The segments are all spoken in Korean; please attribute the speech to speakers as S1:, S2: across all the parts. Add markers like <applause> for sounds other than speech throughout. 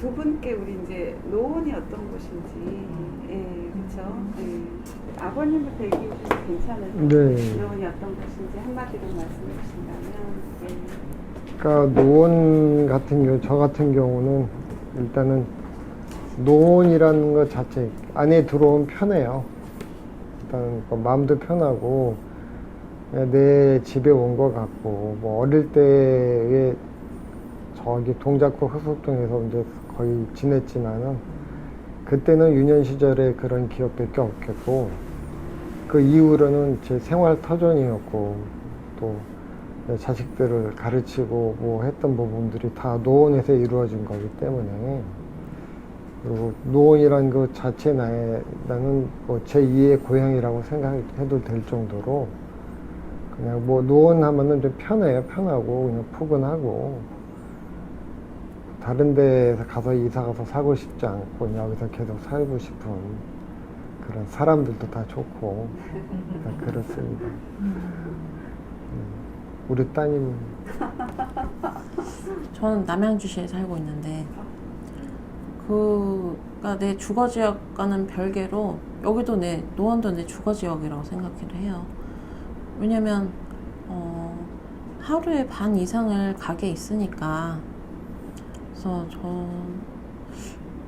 S1: 두 분께 우리 이제 노원이 어떤 곳인지, 예, 그렇죠. 예. 아버님부터 얘기해 주셔도 괜찮으세요?
S2: 네.
S1: 노원이 어떤 곳인지 한마디로 말씀해 주신다면, 예.
S2: 그러니까 노원 같은 경우, 저 같은 경우는 일단은 노원이라는 것 자체 안에 들어오면 편해요. 일단 그 마음도 편하고 내 집에 온 것 같고 뭐 어릴 때 에 저기 동작구 흑석동에서 이제 거의 지냈지만은 그때는 유년 시절에 그런 기억밖에 없겠고 그 이후로는 제 생활 터전이었고 또내 자식들을 가르치고 뭐 했던 부분들이 다 노원에서 이루어진 거기 때문에. 그리고 노원이라는 것 자체 나의 나는 뭐 제 2의 고향이라고 생각해도 될 정도로 그냥 뭐 노원 하면은 좀 편해요 편하고 그냥 푸근하고 다른 데에서 가서 이사 가서 살고 싶지 않고 여기서 계속 살고 싶은 그런 사람들도 다 좋고 다 그렇습니다. 음, 우리 따님 <laughs>
S3: 저는 남양주시에 살고 있는데 그가 내 주거 지역과는 별개로 여기도 내 노원도 내 주거 지역이라고 생각을 해요. 왜냐면 어, 하루에 반 이상을 가게 있으니까 그래서 저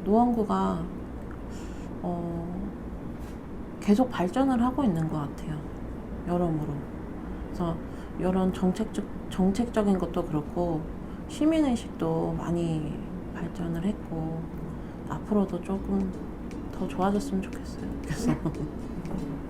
S3: 노원구가 어, 계속 발전을 하고 있는 것 같아요. 여러모로. 그래서 이런 정책적 정책적인 것도 그렇고 시민의식도 많이 발전을 했고 앞으로도 조금 더 좋아졌으면 좋겠어요. 그래서 <laughs>